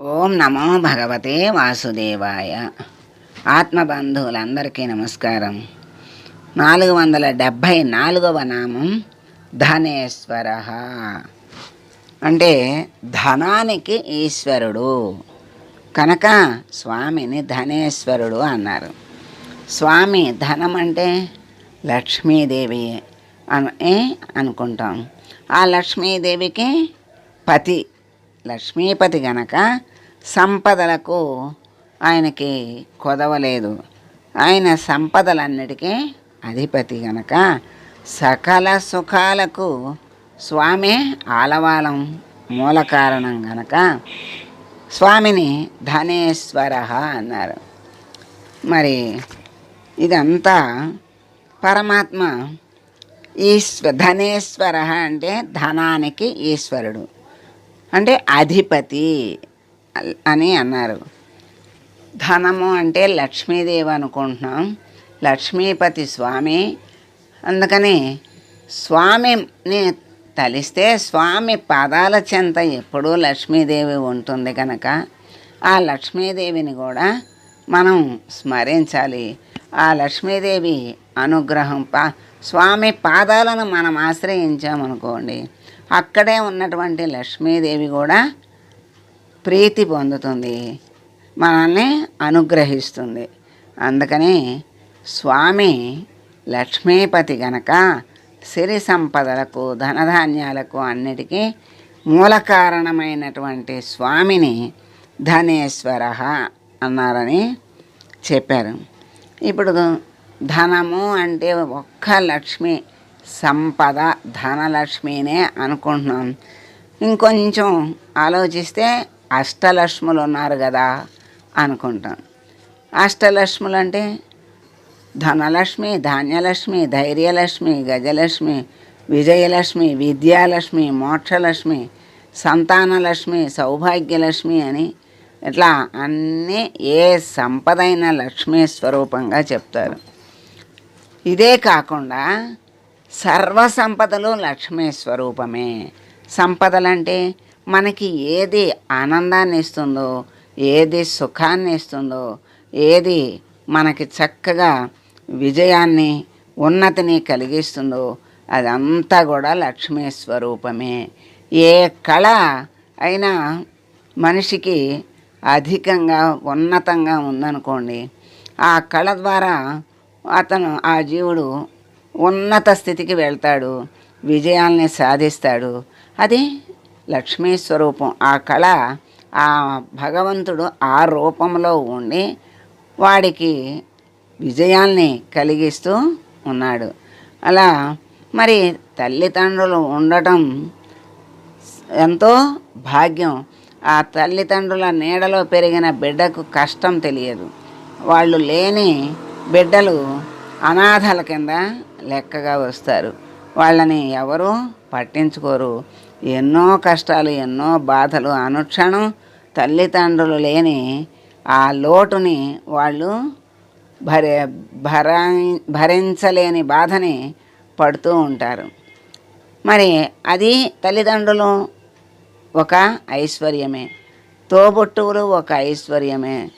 ఓం నమో భగవతే వాసుదేవాయ. ఆత్మబంధువులందరికీ నమస్కారం. నాలుగు వందల డెబ్భై నాలుగవ నామం ధనేశ్వర. అంటే ధనానికి ఈశ్వరుడు. కనుక స్వామిని ధనేశ్వరుడు అన్నారు. స్వామి ధనం అంటే లక్ష్మీదేవి అని అనుకుంటాం. ఆ లక్ష్మీదేవికి పతి లక్ష్మీపతి గనక సంపదలకు ఆయనకి కొదవలేదు ఆయన సంపదలన్నిటికీ అధిపతి గనక సకల సుఖాలకు స్వామి ఆలవాలం. మూల కారణం గనక స్వామిని ధనేశ్వర అన్నారు. మరి ఇదంతా పరమాత్మ ఈశ్వ ధనేశ్వర అంటే ధనానికి ఈశ్వరుడు. అంటే అధిపతి అని అన్నారు. ధనము అంటే లక్ష్మీదేవి అనుకుంటున్నాం. లక్ష్మీపతి స్వామి. అందుకని స్వామిని తలిస్తే స్వామి పాదాల చెంత ఎప్పుడూ లక్ష్మీదేవి ఉంటుంది కనుక ఆ లక్ష్మీదేవిని కూడా మనం స్మరించాలి. ఆ లక్ష్మీదేవి అనుగ్రహం పా స్వామి పాదాలను మనం ఆశ్రయించామనుకోండి అక్కడే ఉన్నటువంటి లక్ష్మీదేవి కూడా ప్రీతి పొందుతుంది మనల్ని అనుగ్రహిస్తుంది. అందుకని స్వామి లక్ష్మీపతి గనక సిరి సంపదలకు ధనధాన్యాలకు అన్నిటికీ మూల కారణమైనటువంటి స్వామిని ధనేశ్వర అన్నారని చెప్పారు. ఇప్పుడు ధనము అంటే ఒక్క లక్ష్మి సంపద ధనలక్ష్మినే అనుకుంటున్నాం ఇంకొంచెం ఆలోచిస్తే అష్టలక్ష్ములు ఉన్నారు కదా అనుకుంటాం అష్టలక్ష్ములు అంటే ధనలక్ష్మి ధాన్యలక్ష్మి ధైర్యలక్ష్మి గజలక్ష్మి విజయలక్ష్మి విద్యాలక్ష్మి మోక్షలక్ష్మి సంతానలక్ష్మి సౌభాగ్యలక్ష్మి అని ఇట్లా అన్నీ ఏ సంపదైన లక్ష్మీ స్వరూపంగా చెప్తారు. ఇదే కాకుండా సర్వ సంపదలు లక్ష్మీ స్వరూపమే. సంపదలంటే మనకి ఏది ఆనందాన్ని ఇస్తుందో ఏది సుఖాన్ని ఇస్తుందో ఏది మనకి చక్కగా విజయాన్ని ఉన్నతిని కలిగిస్తుందో అదంతా కూడా లక్ష్మీ స్వరూపమే. ఏ కళ అయినా మనిషికి అధికంగా ఉన్నతంగా ఉందనుకోండి ఆ కళ ద్వారా అతను ఆ జీవుడు ఉన్నత స్థితికి వెళ్తాడు. విజయాల్ని సాధిస్తాడు. అది లక్ష్మీ స్వరూపం. ఆ కళ ఆ భగవంతుడు ఆ రూపంలో ఉండి వాడికి విజయాల్ని కలిగిస్తూ ఉన్నాడు. అలా మరి తల్లిదండ్రులు ఉండటం ఎంతో భాగ్యం. ఆ తల్లిదండ్రుల నీడలో పెరిగిన బిడ్డకు కష్టం తెలియదు. వాళ్ళు లేని బిడ్డలు అనాథల కింద లెక్కగా వస్తారు. వాళ్ళని ఎవరు పట్టించుకోరు. ఎన్నో కష్టాలు ఎన్నో బాధలు అనుక్షణం తల్లిదండ్రులు లేని ఆ లోటుని వాళ్ళు భరి భర భరించలేని బాధని పడుతూ ఉంటారు. మరి అది తల్లిదండ్రులు ఒక ఐశ్వర్యమే. తోబుట్టువులు ఒక ఐశ్వర్యమే.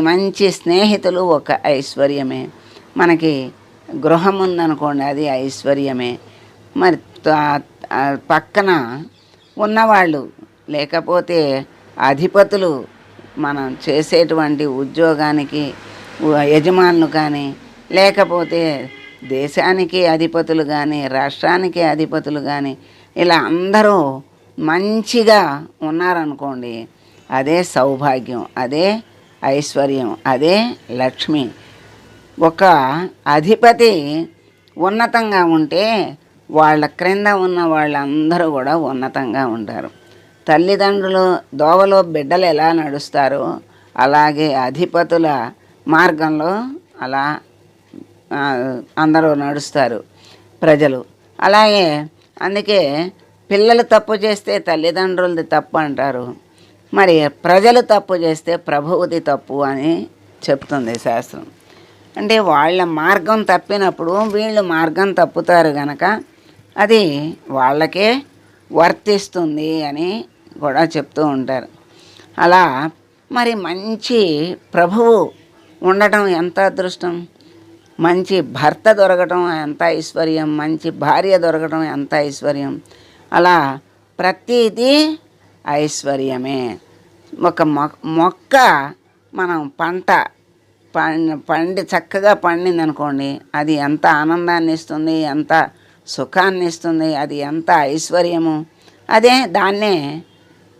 మంచి స్నేహితులు ఒక ఐశ్వర్యమే. మనకి గృహం ఉందనుకోండి అది ఐశ్వర్యమే. మరి పక్కన ఉన్నవాళ్ళు లేకపోతే అధిపతులు మనం చేసేటువంటి ఉద్యోగానికి యజమానులు కానీ లేకపోతే దేశానికి అధిపతులు కానీ రాష్ట్రానికి అధిపతులు కానీ ఇలా అందరూ మంచిగా ఉన్నారనుకోండి అదే సౌభాగ్యం అదే ఐశ్వర్యం అదే లక్ష్మి. ఒక అధిపతి ఉన్నతంగా ఉంటే వాళ్ళ క్రింద ఉన్న వాళ్ళందరూ కూడా ఉన్నతంగా ఉంటారు. తల్లిదండ్రులు దోవలో బిడ్డలు ఎలా నడుస్తారో? అలాగే అధిపతుల మార్గంలో అలా అందరూ నడుస్తారు ప్రజలు. అలాగే అందుకే పిల్లలు తప్పు చేస్తే తల్లిదండ్రులది తప్పు అంటారు. మరి ప్రజలు తప్పు చేస్తే ప్రభువుది తప్పు అని చెప్తుంది శాస్త్రం. అంటే వాళ్ళ మార్గం తప్పినప్పుడు వీళ్ళు మార్గం తప్పుతారు గనక అది వాళ్ళకే వర్తిస్తుంది అని కూడా చెప్తూ ఉంటారు. అలా మరి మంచి ప్రభువు ఉండటం ఎంత అదృష్టం? మంచి భర్త దొరకటం ఎంత ఐశ్వర్యం? మంచి భార్య దొరకటం ఎంత ఐశ్వర్యం? అలా ప్రతిదీ ఐశ్వర్యమే. ఒక మొ- మొక్క మనం పంట పండి పండి చక్కగా పండింది అనుకోండి అది ఎంత ఆనందాన్ని ఇస్తుంది ఎంత సుఖాన్ని ఇస్తుంది అది ఎంత ఐశ్వర్యము అదే దాన్నే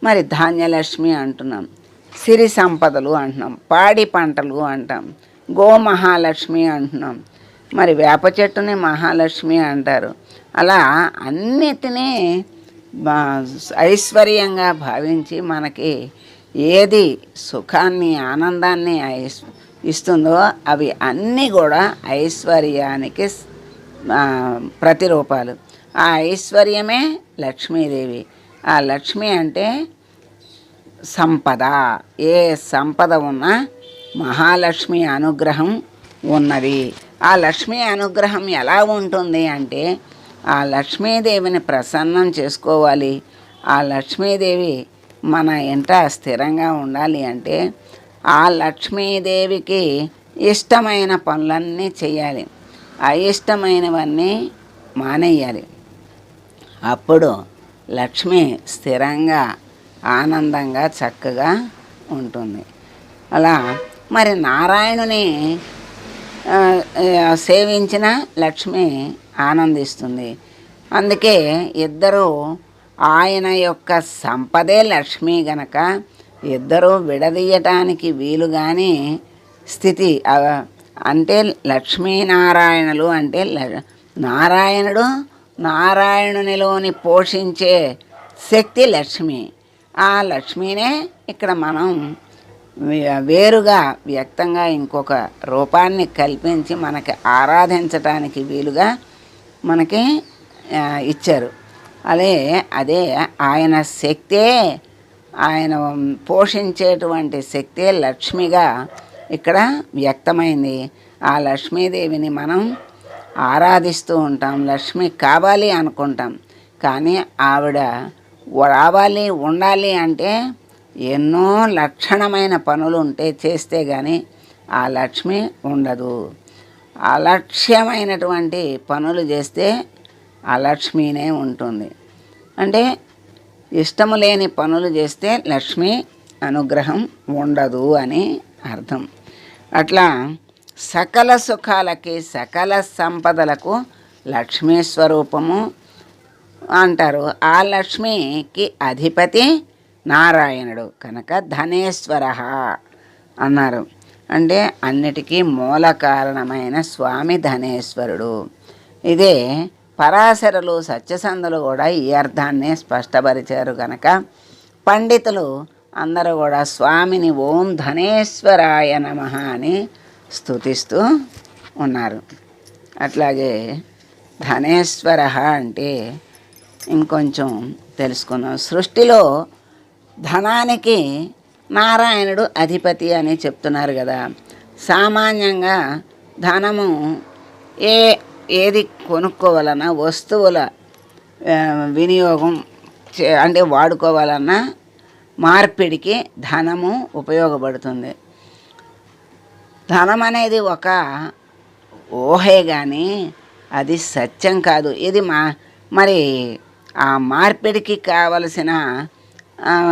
మరి ధాన్యలక్ష్మి అంటున్నాం. సిరి సంపదలు అంటున్నాం. పాడి పంటలు అంటాం. గోమహాలక్ష్మి అంటున్నాం. మరి వేప చెట్టుని మహాలక్ష్మి అంటారు. అలా అన్నిటినీ ఐశ్వర్యంగా భావించి మనకి ఏది సుఖాన్ని ఆనందాన్ని ఐస్- ఇస్తుందో అవి అన్నీ కూడా ఐశ్వర్యానికి ప్రతిరూపాలు. ఆ ఐశ్వర్యమే లక్ష్మీదేవి. ఆ లక్ష్మి అంటే సంపద. ఏ సంపద ఉన్నా మహాలక్ష్మి అనుగ్రహం ఉన్నది. ఆ లక్ష్మీ అనుగ్రహం ఎలా ఉంటుంది అంటే ఆ లక్ష్మీదేవిని ప్రసన్నం చేసుకోవాలి. ఆ లక్ష్మీదేవి మన ఇంట స్థిరంగా ఉండాలి అంటే ఆ లక్ష్మీదేవికి ఇష్టమైన పనులన్నీ చేయాలి అయిష్టమైనవన్నీ మానేయాలి. అప్పుడు లక్ష్మి స్థిరంగా ఆనందంగా చక్కగా ఉంటుంది. అలా మరి నారాయణుని సేవించిన లక్ష్మి ఆనందిస్తుంది. అందుకే ఇద్దరు ఆయన యొక్క సంపదే లక్ష్మి గనక ఇద్దరు విడదీయటానికి వీలు స్థితి. అంటే లక్ష్మీనారాయణులు అంటే ల- నారాయణుడు నారాయణునిలోని పోషించే శక్తి లక్ష్మి. ఆ లక్ష్మినే ఇక్కడ మనం వేరుగా వ్యక్తంగా ఇంకొక రూపాన్ని కల్పించి మనకి ఆరాధించటానికి వీలుగా మనకి ఇచ్చారు. అదే అదే ఆయన శక్తే ఆయన పోషించేటువంటి శక్తే లక్ష్మిగా ఇక్కడ వ్యక్తమైంది. ఆ లక్ష్మీదేవిని మనం ఆరాధిస్తూ ఉంటాం. లక్ష్మి కావాలి అనుకుంటాం. కానీ ఆవిడ రావాలి ఉండాలి అంటే ఎన్నో లక్షణమైన పనులు ఉంటే చేస్తే కానీ ఆ లక్ష్మి ఉండదు. అలక్ష్యమైనటువంటి పనులు చేస్తే అలక్ష్మినే ఉంటుంది. అంటే ఇష్టము లేని పనులు చేస్తే లక్ష్మి అనుగ్రహం ఉండదు అని అర్థం. అట్లా సకల సుఖాలకి సకల సంపదలకు లక్ష్మీ స్వరూపము అంటారు. ఆ లక్ష్మికి అధిపతి నారాయణుడు కనుక ధనేశ్వర అన్నారు. అంటే అన్నిటికీ మూల కారణమైన స్వామి ధనేశ్వరుడు. ఇదే పరాశరులు సత్యసంధులు కూడా ఈ అర్థాన్ని స్పష్టపరిచారు కనుక పండితులు అందరూ కూడా స్వామిని ఓం ధనేశ్వరాయ నమ అని స్థుతిస్తూ ఉన్నారు. అట్లాగే ధనేశ్వర అంటే ఇంకొంచెం తెలుసుకున్నాం సృష్టిలో ధనానికి నారాయణుడు అధిపతి అని చెప్తున్నారు కదా. సామాన్యంగా ధనము ఏ ఏది కొనుక్కోవాలన్నా వస్తువుల వినియోగం చే- అంటే వాడుకోవాలన్నా మార్పిడికి ధనము ఉపయోగపడుతుంది. ధనం అనేది ఒక ఊహే కానీ అది సత్యం కాదు. ఇది మా మరి ఆ మార్పిడికి కావలసిన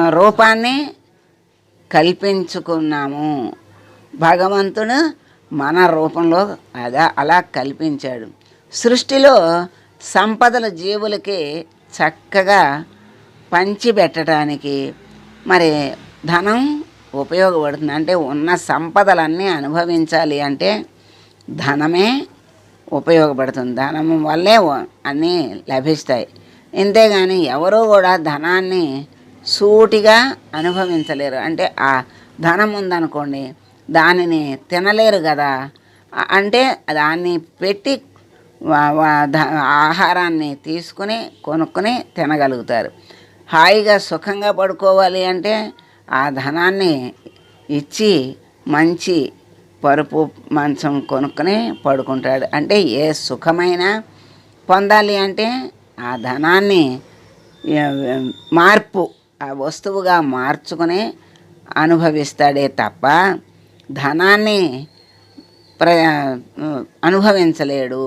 రూపాన్ని కల్పించుకున్నాము. భగవంతుడు మన రూపంలో అదా అలా కల్పించాడు. సృష్టిలో సంపదల జీవులకి చక్కగా పంచిపెట్టడానికి మరి ధనం ఉపయోగపడుతుంది. అంటే ఉన్న సంపదలన్నీ అనుభవించాలి అంటే ధనమే ఉపయోగపడుతుంది. ధనం వల్లే అన్నీ లభిస్తాయి. ఇంతేగాని ఎవరు కూడా ధనాన్ని సూటిగా అనుభవించలేరు. అంటే ఆ ధనం ఉందనుకోండి దానిని తినలేరు కదా. అంటే దాన్ని పెట్టి ఆహారాన్ని తీసుకుని కొనుక్కొని తినగలుగుతారు. హాయిగా సుఖంగా పడుకోవాలి అంటే ఆ ధనాన్ని ఇచ్చి మంచి పరుపు మంచం కొనుక్కొని పడుకుంటాడు. అంటే ఏ సుఖమైన పొందాలి అంటే ఆ ధనాన్ని మార్పు ఆ వస్తువుగా మార్చుకుని అనుభవిస్తాడే తప్ప ధనాన్ని ప్ర అనుభవించలేడు.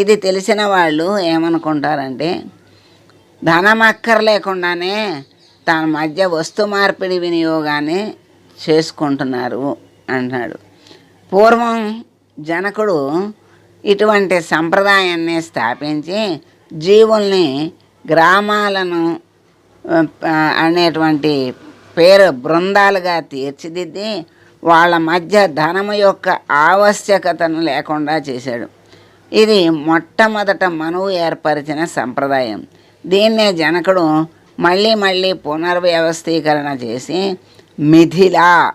ఇది తెలిసిన వాళ్ళు ఏమనుకుంటారంటే ధనం అక్కర్లేకుండానే తన మధ్య వస్తు మార్పిడి వినియోగాన్ని చేసుకుంటున్నారు అన్నాడు పూర్వం జనకుడు ఇటువంటి సంప్రదాయాన్ని స్థాపించి జీవుల్ని గ్రామాలను అనేటువంటి పేరు బృందాలుగా తీర్చిదిద్ది వాళ్ళ మధ్య ధనము యొక్క ఆవశ్యకతను లేకుండా చేశాడు. ఇది మొట్టమొదట మనువు ఏర్పరిచిన సంప్రదాయం. దీన్నే జనకుడు మళ్ళీ మళ్ళీ పునర్వ్యవస్థీకరణ చేసి మిథిలా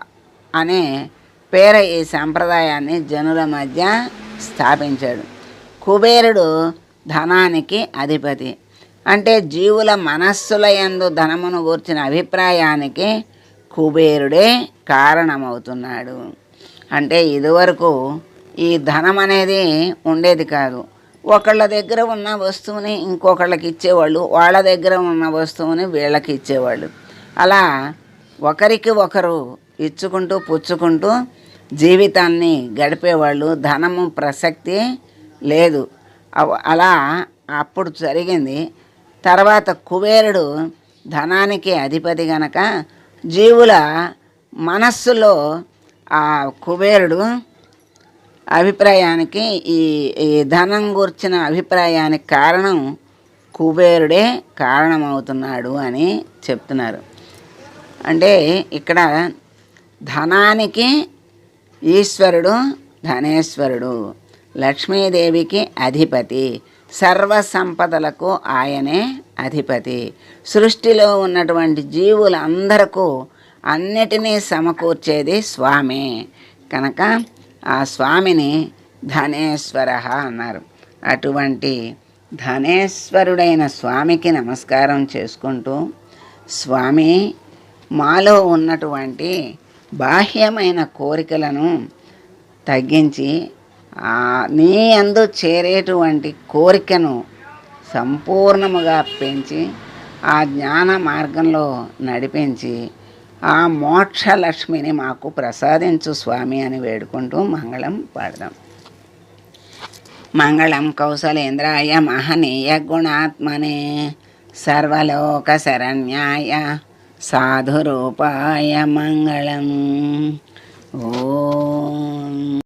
అనే పేర ఈ సంప్రదాయాన్ని జనుల మధ్య స్థాపించాడు. కుబేరుడు ధనానికి అధిపతి. అంటే జీవుల మనస్సుల యందు ధనమును గూర్చిన అభిప్రాయానికి కుబేరుడే కారణమవుతున్నాడు. అంటే ఇదివరకు ఈ ధనం అనేది ఉండేది కాదు. ఒకళ్ళ దగ్గర ఉన్న వస్తువుని ఇంకొకళ్ళకి ఇచ్చేవాళ్ళు వాళ్ళ దగ్గర ఉన్న వస్తువుని వీళ్ళకి ఇచ్చేవాళ్ళు. అలా ఒకరికి ఒకరు ఇచ్చుకుంటూ పుచ్చుకుంటూ జీవితాన్ని గడిపేవాళ్ళు. ధనము ప్రసక్తి లేదు. అలా అప్పుడు జరిగింది. తర్వాత కుబేరుడు ధనానికి అధిపతి గనక జీవుల మనస్సులో ఆ కుబేరుడు అభిప్రాయానికి ఈ ఈ ధనం గుర్చిన అభిప్రాయానికి కారణం కుబేరుడే కారణమవుతున్నాడు అని చెప్తున్నారు. అంటే ఇక్కడ ధనానికి ఈశ్వరుడు ధనేశ్వరుడు లక్ష్మీదేవికి అధిపతి సర్వ సంపదలకు ఆయనే అధిపతి. సృష్టిలో ఉన్నటువంటి జీవులందరకు అన్నిటినీ సమకూర్చేది స్వామి. కనుక ఆ స్వామిని ధనేశ్వర అన్నారు. అటువంటి ధనేశ్వరుడైన స్వామికి నమస్కారం చేసుకుంటూ స్వామి మాలో ఉన్నటువంటి బాహ్యమైన కోరికలను తగ్గించి నీ అందు చేరేటువంటి కోరికను సంపూర్ణముగా పెంచి ఆ జ్ఞాన మార్గంలో నడిపించి ఆ మోక్షలక్ష్మిని మాకు ప్రసాదించు స్వామి అని వేడుకుంటూ మంగళం పాడదాం. మంగళం కౌశలేంద్రాయ మహనీయ గుణాత్మనే సర్వలోక శరణ్యాయ సాధురూపాయ మంగళం. ఓ.